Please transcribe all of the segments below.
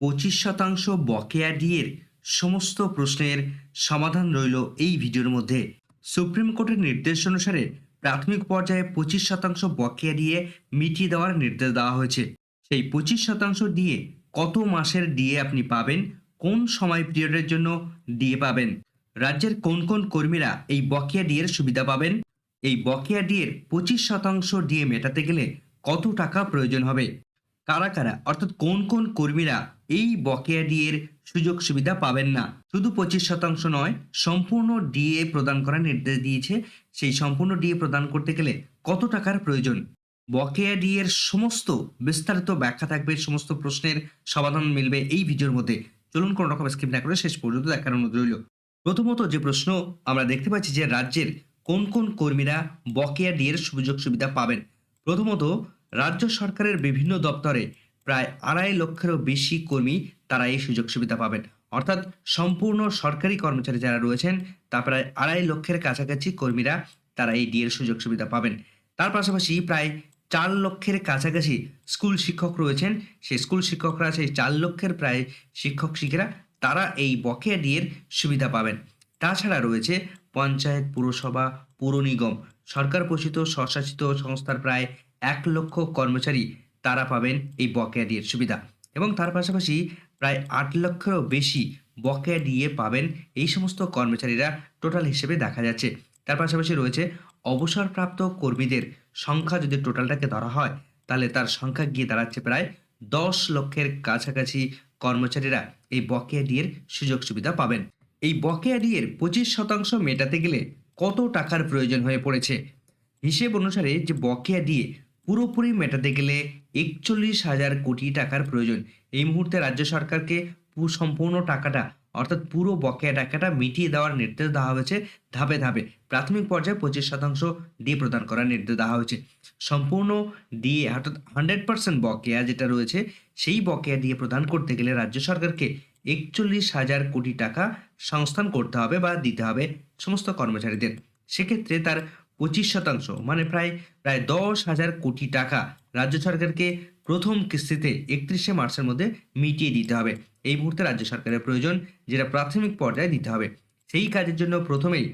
পঁচিশ শতাংশ বকেয়া ডিয়ের সমস্ত প্রশ্নের সমাধান রইল এই ভিডিওর মধ্যে। সুপ্রিম কোর্টের নির্দেশ অনুসারে প্রাথমিক পর্যায়ে পঁচিশ শতাংশ বকেয়া দিয়ে মিটিয়ে দেওয়ার নির্দেশ দেওয়া হয়েছে। সেই পঁচিশ শতাংশ দিয়ে কত মাসের ডিএ আপনি পাবেন? কোন সময় পিরিয়ডের জন্য ডিএ পাবেন? রাজ্যের কোন কোন কর্মীরা এই বকেয়া ডিএর সুবিধা পাবেন? এই বকেয়া ডিএর পঁচিশ শতাংশ ডিএ মেটাতে গেলে কত টাকা প্রয়োজন হবে? কারা কারা, অর্থাৎ কোন কোন কর্মীরা এই বকেয়া ডিএর সুযোগ সুবিধা পাবেন না। শুধু পঁচিশ শতাংশ নয়, সম্পূর্ণ ডিএ প্রদান করার নির্দেশ দিয়েছে। সেই সম্পূর্ণ ডিএ প্রদান করতে গেলে কত টাকার প্রয়োজন? বকেয়া ডিএর সমস্ত বিস্তারিত ব্যাখ্যা থাকবে সমস্ত প্রশ্নের সমাধান মিলবে এই ভিডিওর মধ্যে। চলুন কোনো রকম স্কিপ না করে শেষ পর্যন্ত দেখার অনুরোধ রইল। প্রথমত যে প্রশ্ন, আমরা দেখতে পাচ্ছি যে রাজ্যের কোন কোন কর্মীরা বকেয়া ডিএর সুযোগ সুবিধা পাবেন। প্রথমত, রাজ্য সরকারের বিভিন্ন দপ্তরে প্রায় আড়াই লক্ষেরও বেশি কর্মী তারা এই সুযোগ সুবিধা পাবেন। অর্থাৎ সম্পূর্ণ সরকারি কর্মচারী যারা রয়েছেন, তা প্রায় আড়াই লক্ষের কাছাকাছি কর্মীরা তারা এই ডিএর সুযোগ সুবিধা পাবেন। তার পাশাপাশি প্রায় চার লক্ষের কাছাকাছি স্কুল শিক্ষক রয়েছেন। সেই স্কুল শিক্ষকরা, সেই চার লক্ষের প্রায় শিক্ষক শিক্ষিরা তারা এই বকেয়া ডিএর সুবিধা পাবেন। তাছাড়া রয়েছে পঞ্চায়েত পুরসভা পুর নিগম সরকার পোষিত স্বশাসিত সংস্থার প্রায় এক লক্ষ কর্মচারী তারা পাবেন এই বকেয়া ডিএর সুবিধা। এবং তার পাশাপাশি প্রায় আট লক্ষেরও বেশি বকেয়া ডিএ পাবেন এই সমস্ত কর্মচারীরা টোটাল হিসেবে দেখা যাচ্ছে। তার পাশাপাশি রয়েছে অবসরপ্রাপ্ত কর্মীদের সংখ্যা যদি টোটালটাকে ধরা হয়, তাহলে তার সংখ্যা গিয়ে দাঁড়াচ্ছে প্রায় দশ লক্ষের কাছাকাছি কর্মচারীরা এই বকেয়া ডিএর সুযোগ সুবিধা পাবেন। এই বকেয়া ডিএর পঁচিশ শতাংশ মেটাতে গেলে কত টাকার প্রয়োজন হয়ে পড়েছে? হিসেব অনুসারে যে বকেয়া দিয়ে পুরোপুরি মেটাতে গেলে একচল্লিশ হাজার কোটি টাকার প্রয়োজন। এই মুহূর্তে রাজ্য সরকারকে সম্পূর্ণ টাকাটা, অর্থাৎ পুরো বকেয়া টাকাটা মিটিয়ে দেওয়ার নির্দেশ দেওয়া হয়েছে ধাপে ধাপে। প্রাথমিক পর্যায়ে পঁচিশ শতাংশ ডিএ প্রদান করার নির্দেশ দেওয়া হয়েছে। সম্পূর্ণ ডিএ অর্থাৎ হান্ড্রেড পার্সেন্ট বকেয়া যেটা রয়েছে, সেই বকেয়া দিয়ে প্রদান করতে গেলে রাজ্য সরকারকে একচল্লিশ হাজার কোটি টাকা সংস্থান করতে হবে বা দিতে হবে সমস্ত কর্মচারীদের। সেক্ষেত্রে তার পঁচিশ শতাংশ মানে প্রায় প্রায় দশ হাজার কোটি টাকা রাজ্য সরকারকে প্রথম কিস্তিতে একত্রিশে মার্চের মধ্যে মিটিয়ে দিতে হবে। এই মুহূর্তে রাজ্য সরকারের প্রয়োজন যেটা প্রাথমিক পর্যায়ে দিতে হবে। সেই কাজের জন্য প্রথমেই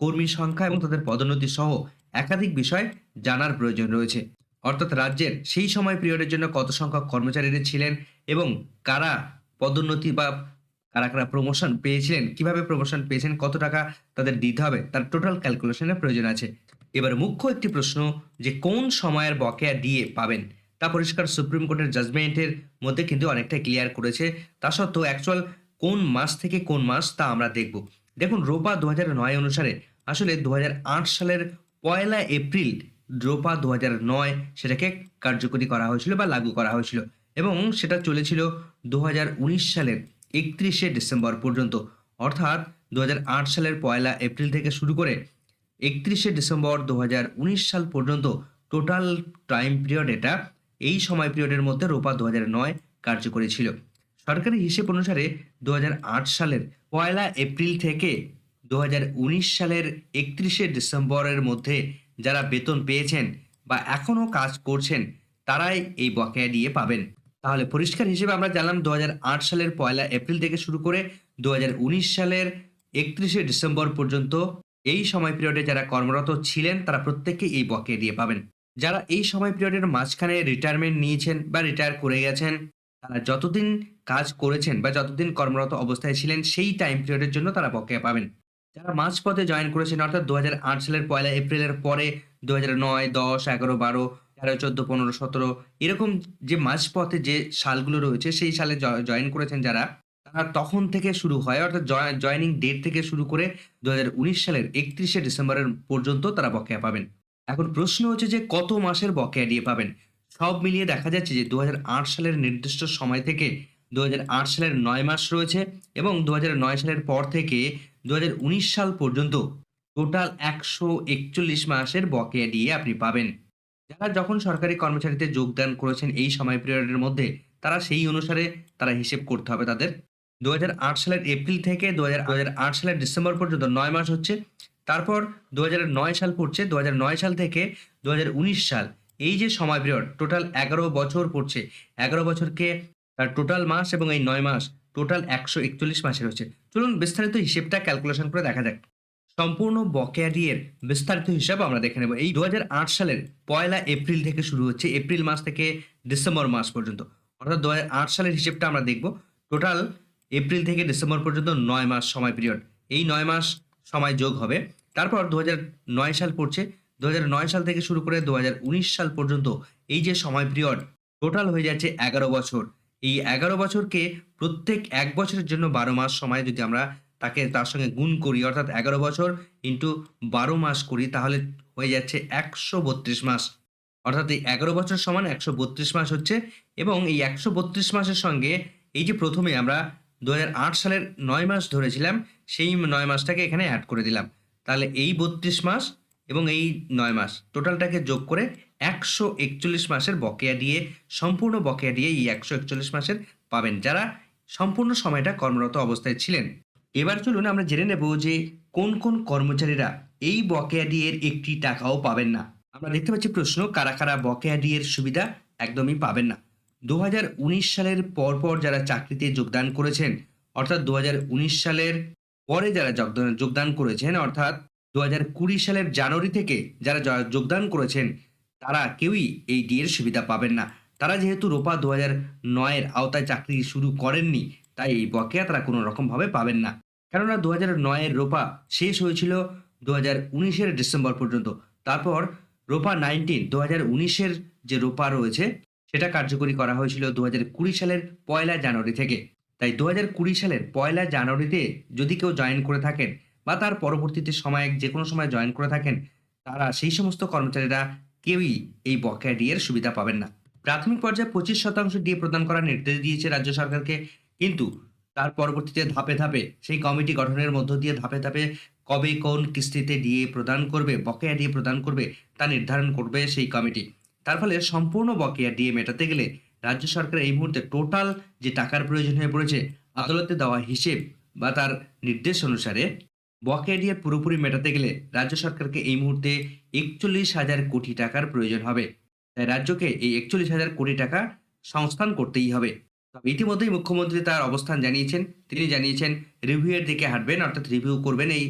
কর্মী সংখ্যা এবং তাদের পদোন্নতি সহ একাধিক বিষয় জানার প্রয়োজন রয়েছে। অর্থাৎ রাজ্যের সেই সময় পিরিয়ডের জন্য কত সংখ্যক কর্মচারীরা ছিলেন এবং কারা পদোন্নতি বা কারা কারা প্রমোশন পেয়েছিলেন, কীভাবে প্রমোশন পেয়েছেন, কত টাকা তাদের দিতে হবে, তার টোটাল ক্যালকুলেশনের প্রয়োজন আছে। এবার মুখ্য একটি প্রশ্ন যে কোন সময়ের বকেয়া দিয়ে পাবেন? তা পরিষ্কার সুপ্রিম কোর্টের জাজমেন্টের মধ্যে কিন্তু অনেকটা ক্লিয়ার করেছে। তা সত্ত্বেও অ্যাকচুয়াল কোন মাস থেকে কোন মাস তা আমরা দেখব। দেখুন, রোপা দু নয় অনুসারে আসলে দু হাজার আট সালের পয়লা এপ্রিল রোপা দু নয় সেটাকে কার্যকরী করা হয়েছিল বা লাগু করা হয়েছিল এবং সেটা চলেছিল দু সালের একত্রিশে ডিসেম্বর পর্যন্ত। অর্থাৎ দু হাজার আট সালের পয়লা এপ্রিল থেকে শুরু করে একত্রিশে ডিসেম্বর দু হাজার উনিশ সাল পর্যন্ত টোটাল টাইম পিরিয়ড এটা, এই সময় পিরিয়ডের মধ্যে রোপা দু নয় কার্যকরী ছিল। সরকারি হিসেব অনুসারে দু হাজার আট সালের পয়লা এপ্রিল থেকে দু হাজার উনিশ সালের একত্রিশে ডিসেম্বরের মধ্যে যারা বেতন পেয়েছেন বা এখনও কাজ করছেন, তারাই এই বকেয়া দিয়ে পাবেন। তাহলে পরিষ্কার হিসেবে আমরা জানলাম দু হাজার আট সালের পয়লা এপ্রিল থেকে শুরু করে দু হাজার উনিশ সালের একত্রিশে ডিসেম্বর পর্যন্ত এই সময় পিরিয়ডে যারা কর্মরত ছিলেন, তারা প্রত্যেককে এই বকেয়া দিয়ে পাবেন। যারা এই সময় পিরিয়ডের মাঝখানে রিটায়ারমেন্ট নিয়েছেন বা রিটায়ার করে গেছেন, তারা যতদিন কাজ করেছেন বা যতদিন কর্মরত অবস্থায় ছিলেন, সেই টাইম পিরিয়ডের জন্য তারা বকেয়া পাবেন। যারা মাঝপথে জয়েন করেছেন, অর্থাৎ দু হাজার আট সালের পয়লা এপ্রিলের পরে, দু হাজার নয়, দশ, এগারো, বারো তেরো, চোদ্দ, পনেরো, সতেরো, এরকম যে মাঝপথে যে সালগুলো রয়েছে, সেই সালে জয়েন করেছেন যারা, তারা তখন থেকে শুরু হয়, অর্থাৎ জয়নিং ডেট থেকে শুরু করে দু হাজার উনিশ সালের একত্রিশে ডিসেম্বরের পর্যন্ত তারা বকেয়া পাবেন। এখন প্রশ্ন হচ্ছে যে কত মাসের বকেয়া দিয়ে পাবেন? সব মিলিয়ে দেখা যাচ্ছে যে দু হাজার আট সালের নির্দিষ্ট সময় থেকে দু হাজার আট সালের নয় মাস রয়েছে এবং দু হাজার নয় সালের পর থেকে দু হাজার উনিশ সাল পর্যন্ত টোটাল একশো একচল্লিশ মাসের বকেয়া দিয়ে আপনি পাবেন। যারা যখন সরকারি কর্মচারীতে যোগদান করেছেন এই সময় পিরিয়ডের মধ্যে, তারা সেই অনুসারে তারা হিসেব করতে হবে তাদের। দু হাজার আট সালের এপ্রিল থেকে দু সালের ডিসেম্বর পর্যন্ত নয় মাস হচ্ছে। তারপর দু হাজার নয় সাল পড়ছে দু হাজার নয় সাল থেকে দু হাজার উনিশ সাল। এই যে সময় পিরিয়ড টোটাল এগারো বছর পড়ছে। এগারো বছরকে টোটাল মাস এবং এই নয় মাস টোটাল একশো একচল্লিশ মাসের হচ্ছে। চলুন বিস্তারিত হিসেবটা ক্যালকুলেশন করে দেখা যাক। সম্পূর্ণ বকেয়া ডিয়ের বিস্তারিত হিসাব আমরা দেখে নেব। এই দু হাজার আট সালের পয়লা এপ্রিল থেকে শুরু হচ্ছে, এপ্রিল মাস থেকে ডিসেম্বর মাস পর্যন্ত। অর্থাৎ দু হাজার আট সালের হিসেবটা আমরা দেখব। টোটাল এপ্রিল থেকে ডিসেম্বর পর্যন্ত নয় মাস সময় পিরিয়ড। এই নয় মাস সময় যোগ হবে। তারপর দু সাল পড়ছে। দু সাল থেকে শুরু করে দু হাজার উনিশ সাল পর্যন্ত এই যে সময় পিরিয়ড, টোটাল হয়ে যাচ্ছে এগারো বছর। এই এগারো বছরকে প্রত্যেক এক বছরের জন্য বারো মাস সময় যদি আমরা তাকে তার সঙ্গে গুণ করি, অর্থাৎ এগারো বছর ইন্টু বারো মাস করি, তাহলে হয়ে যাচ্ছে একশো বত্রিশ মাস। অর্থাৎ এই এগারো বছর সমান একশো বত্রিশ মাস হচ্ছে এবং এই একশো বত্রিশ মাসের সঙ্গে এই যে প্রথমে আমরা দু আট সালের নয় মাস ধরেছিলাম, সেই নয় মাসটাকে এখানে অ্যাড করে দিলাম। তাহলে এই বত্রিশ মাস এবং এই নয় মাস টোটালটাকে যোগ করে একশো একচল্লিশ মাসের বকেয়া দিয়ে, সম্পূর্ণ বকেয়া দিয়ে এই একশো একচল্লিশ মাসের পাবেন যারা সম্পূর্ণ সময়টা কর্মরত অবস্থায় ছিলেন। এবার চলুন আমরা জেনে নেব যে কোন কোন কর্মচারীরা এই বকেয়া ডিয়ের একটি টাকাও পাবেন না। আমরা দেখতে পাচ্ছি প্রশ্ন, কারা কারা বকেয়া ডিয়ের সুবিধা একদমই পাবেন না। দু হাজার উনিশ সালের পরপর যারা চাকরিতে যোগদান করেছেন, অর্থাৎ দু হাজার উনিশ সালের পরে যারা যোগদান করেছেন, অর্থাৎ দু হাজার কুড়ি সালের জানুয়ারি থেকে যারা যোগদান করেছেন, তারা কেউই এই ডিয়ের সুবিধা পাবেন না। তারা যেহেতু রোপা দু হাজার নয়ের আওতায় চাকরি শুরু করেননি তাই এই বকেয়া তারা কোনো রকমভাবে পাবেন না। কেননা দু হাজার নয়ের রোপা শেষ হয়েছিল দু হাজার উনিশের ডিসেম্বর পর্যন্ত। তারপর রোপা নাইনটিন দু হাজার উনিশের যে রোপা রয়েছে, সেটা কার্যকরী করা হয়েছিল দু হাজার কুড়ি সালের পয়লা জানুয়ারি থেকে। তাই দু হাজার কুড়ি সালের পয়লা জানুয়ারিতে যদি কেউ জয়েন করে থাকেন বা তার পরবর্তীতে সময়, যে কোনো সময় জয়েন করে থাকেন, তারা সেই সমস্ত কর্মচারীরা কেউই এই বকেয়া ডিয়ের সুবিধা পাবেন না। প্রাথমিক পর্যায়ে পঁচিশ শতাংশ ডিএ প্রদান করার নির্দেশ দিয়েছে রাজ্য সরকারকে। কিন্তু তার পরবর্তীতে ধাপে ধাপে সেই কমিটি গঠনের মধ্য দিয়ে ধাপে ধাপে কবে কোন কিস্তিতে ডিএ প্রদান করবে, বকেয়া ডিএ প্রদান করবে তা নির্ধারণ করবে সেই কমিটি। তার ফলে সম্পূর্ণ বকেয়া ডিএ মেটাতে গেলে রাজ্য সরকার এই মুহূর্তে টোটাল যে টাকার প্রয়োজন হয়ে পড়েছে, আদালতে দেওয়া হিসেব বা তার নির্দেশ অনুসারে বকেয়া ডিএ পুরোপুরি মেটাতে গেলে রাজ্য সরকারকে এই মুহূর্তে একচল্লিশ হাজার কোটি টাকার প্রয়োজন হবে। তাই রাজ্যকে এই একচল্লিশ হাজার কোটি টাকা সংস্থান করতেই হবে। ইতিমধ্যেই মুখ্যমন্ত্রী তার অবস্থান জানিয়েছেন। তিনি জানিয়েছেন, রিভিউয়ের দিকে হাঁটবেন, অর্থাৎ রিভিউ করবেন এই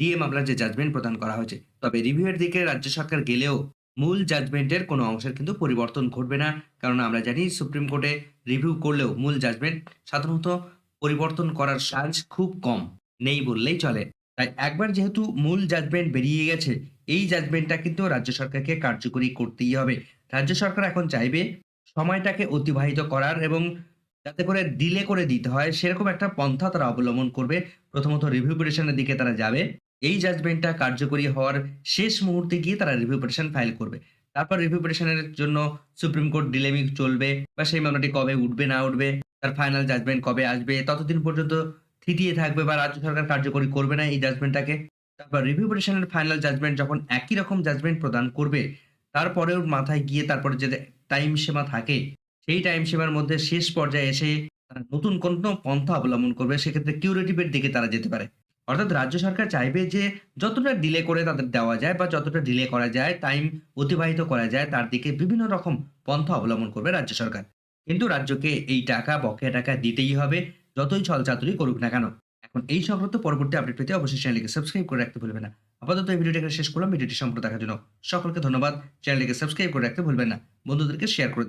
ডিএ মামলার যে জাজমেন্ট প্রদান করা হয়েছে। তবে রিভিউয়ের দিকে রাজ্য সরকার গেলেও মূল জাজমেন্টের কোনো অংশের কিন্তু পরিবর্তন ঘটবে না। কারণ আমরা জানি, সুপ্রিম কোর্টে রিভিউ করলেও মূল জাজমেন্ট সাধারণত পরিবর্তন করার সাজ খুব কম, নেই বললেই চলে। তাই একবার যেহেতু মূল জাজমেন্ট বেরিয়ে গেছে, এই জাজমেন্টটা কিন্তু রাজ্য সরকারকে কার্যকরী করতেই হবে। রাজ্য সরকার এখন চাইবে সময়টাকে অতিবাহিত করার এবং যাতে করে ডিলে করে দিতে হয়, সেরকম একটা পন্থা তারা অবলম্বন করবে। প্রথমত রিভিউ দিকে তারা যাবে। এই জাজমেন্টটা কার্যকরী হওয়ার শেষ মুহূর্তে গিয়ে তারা রিভিউ ফাইল করবে। তারপর রিভিউ জন্য সুপ্রিম কোর্ট ডিলেমি চলবে বা সেই মামলাটি কবে উঠবে, না উঠবে, তার ফাইনাল জাজমেন্ট কবে আসবে, ততদিন পর্যন্ত থিতিয়ে থাকবে বা রাজ্য সরকার কার্যকরী করবে না এই জাজমেন্টটাকে তারপর রিভিউ ফাইনাল জাজমেন্ট যখন একই রকম জাজমেন্ট প্রদান করবে, তারপরেও মাথায় গিয়ে তারপরে যে টাইম সীমা থাকে সেই টাইম সীমার মধ্যে শেষ পর্যায়ে এসে তারা নতুন কোনো পন্থা অবলম্বন করবে, সেক্ষেত্রে কিউরেটিভের দিকে তারা যেতে পারে। অর্থাৎ রাজ্য সরকার চাইবে যে যতটা ডিলে করে তাদের দেওয়া যায় বা যতটা ডিলে করা যায় টাইম অতিবাহিত করা যায়, তার দিকে বিভিন্ন রকম পন্থা অবলম্বন করবে রাজ্য সরকার। কিন্তু রাজ্যকে এই টাকা, বকেয়া টাকা দিতেই হবে, যতই ছলচাতুরি করুক না কেন। এখন এই সংক্রান্ত পরবর্তী আপডেট পেতে অবশ্যই চ্যানেলকে সাবস্ক্রাইব করে রাখতে ভুলবেন না। আপাতত এই ভিডিওটি শেষ করলাম, ভিডিওটি সম্পূর্ণ দেখার জন্য সকলকে ধন্যবাদ। চ্যানেলটিকে সাবস্ক্রাইব করে রাখতে ভুলবেন না। বন্ধুদেরকে শেয়ার করে